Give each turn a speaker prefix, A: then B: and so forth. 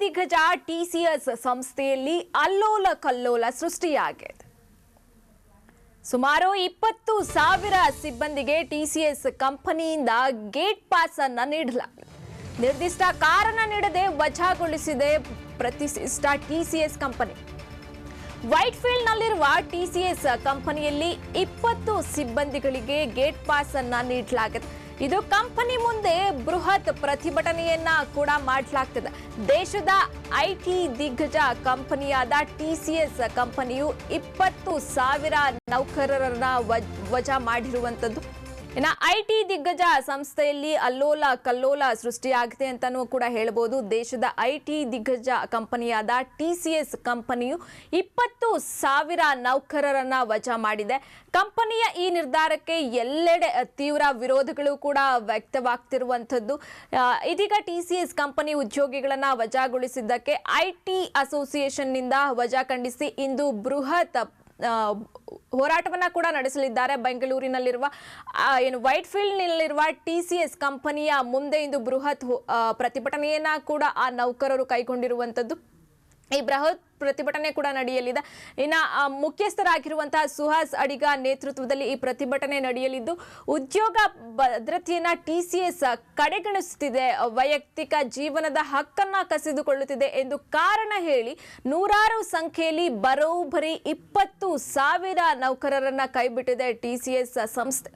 A: ದಿಗ್ಗಜ ಟಿಸಿಎಸ್ ಸಂಸ್ಥೆಯಲ್ಲಿ ಅಲ್ಲೋಲ ಕಲ್ಲೋಲ ಸೃಷ್ಟಿಯಾಗಿದೆ. ಸುಮಾರು ಇಪ್ಪತ್ತು ಸಾವಿರ ಸಿಬ್ಬಂದಿಗೆ ಟಿಸಿಎಸ್ ಕಂಪನಿಯಿಂದ ಗೇಟ್ ಪಾಸ್ ಅನ್ನ ನೀಡಲಾಗಿದೆ. ನಿರ್ದಿಷ್ಟ ಕಾರಣ ನೀಡದೆ ವಜಾಗೊಳಿಸಿದೆ ಪ್ರತಿಷ್ಠಿತ ಟಿಸಿಎಸ್ ಕಂಪನಿ. ವೈಟ್ಫೀಲ್ಡ್ ನಲ್ಲಿರುವ ಟಿಸಿಎಸ್ ಕಂಪನಿಯಲ್ಲಿ ಇಪ್ಪತ್ತು ಸಿಬ್ಬಂದಿಗಳಿಗೆ ಗೇಟ್ ಪಾಸ್ ಅನ್ನ ನೀಡಲಾಗಿದೆ. ಇದು ಕಂಪನಿ ಮುಂದೆ ಬೃಹತ್ ಪ್ರತಿಭಟನೆಯನ್ನ ಕೂಡ ಮಾಡಲಾಗ್ತದೆ. ದೇಶದ ಐಟಿ ದಿಗ್ಗಜ ಕಂಪನಿಯಾದ ಟಿಸಿಎಸ್ ಕಂಪನಿಯು ಇಪ್ಪತ್ತು ಸಾವಿರ ನೌಕರರನ್ನ ವಜಾ ವಜಾ ಮಾಡಿರುವಂತದ್ದು ಐ ಟಿ ದಿಗ್ಗಜ ಸಂಸ್ಥೆಯಲ್ಲಿ ಅಲ್ಲೋಲ ಕಲ್ಲೋಲ ಸೃಷ್ಟಿಯಾಗಿದೆ ಅಂತಲೂ ಕೂಡ ಹೇಳ್ಬೋದು. ದೇಶದ ಐ ಟಿ ದಿಗ್ಗಜ ಕಂಪನಿಯಾದ ಟಿ ಸಿ ಎಸ್ ಕಂಪನಿಯು ಇಪ್ಪತ್ತು ಸಾವಿರ ನೌಕರರನ್ನು ವಜಾ ಮಾಡಿದೆ. ಕಂಪನಿಯ ಈ ನಿರ್ಧಾರಕ್ಕೆ ಎಲ್ಲೆಡೆ ತೀವ್ರ ವಿರೋಧಗಳು ಕೂಡ ವ್ಯಕ್ತವಾಗ್ತಿರುವಂಥದ್ದು. ಇದೀಗ ಟಿ ಸಿ ಎಸ್ ಕಂಪನಿ ಉದ್ಯೋಗಿಗಳನ್ನು ವಜಾಗೊಳಿಸಿದ್ದಕ್ಕೆ ಐ ಟಿ ಅಸೋಸಿಯೇಷನ್ನಿಂದ ವಜಾ ಖಂಡಿಸಿ ಇಂದು ಬೃಹತ್ ಹೋರಾಟವನ್ನ ಕೂಡ ನಡೆಸಲಿದ್ದಾರೆ. ಬೆಂಗಳೂರಿನಲ್ಲಿರುವ ಏನು ವೈಟ್ ಫೀಲ್ಡ್ನಲ್ಲಿರುವ ಟಿ ಸಿ ಎಸ್ ಕಂಪನಿಯ ಮುಂದೆ ಇಂದು ಬೃಹತ್ ಪ್ರತಿಭಟನೆಯನ್ನ ಕೂಡ ಆ ನೌಕರರು ಕೈಗೊಂಡಿರುವಂಥದ್ದು ಈ ಬೃಹತ್ ಪ್ರತಿಭಟನೆ ಕೂಡ ನಡೆಯಲಿದೆ. ಇನ್ನು ಮುಖ್ಯಸ್ಥರಾಗಿರುವಂತಹ ಸುಹಾಸ್ ಅಡಿಗ ನೇತೃತ್ವದಲ್ಲಿ ಈ ಪ್ರತಿಭಟನೆ ನಡೆಯಲಿದ್ದು, ಉದ್ಯೋಗ ಭದ್ರತೆಯನ್ನ ಟಿ ಸಿ ಎಸ್ ಕಡೆಗಣಿಸುತ್ತಿದೆ. ವೈಯಕ್ತಿಕ ಜೀವನದ ಹಕ್ಕನ್ನ ಕಸಿದುಕೊಳ್ಳುತ್ತಿದೆ ಎಂದು ಕಾರಣ ಹೇಳಿ ನೂರಾರು ಸಂಖ್ಯೆಯಲ್ಲಿ ಬರೋಬ್ಬರಿ ಇಪ್ಪತ್ತು ಸಾವಿರ ನೌಕರರನ್ನ ಕೈಬಿಟ್ಟಿದೆ ಟಿ ಸಿ ಎಸ್ ಸಂಸ್ಥೆ.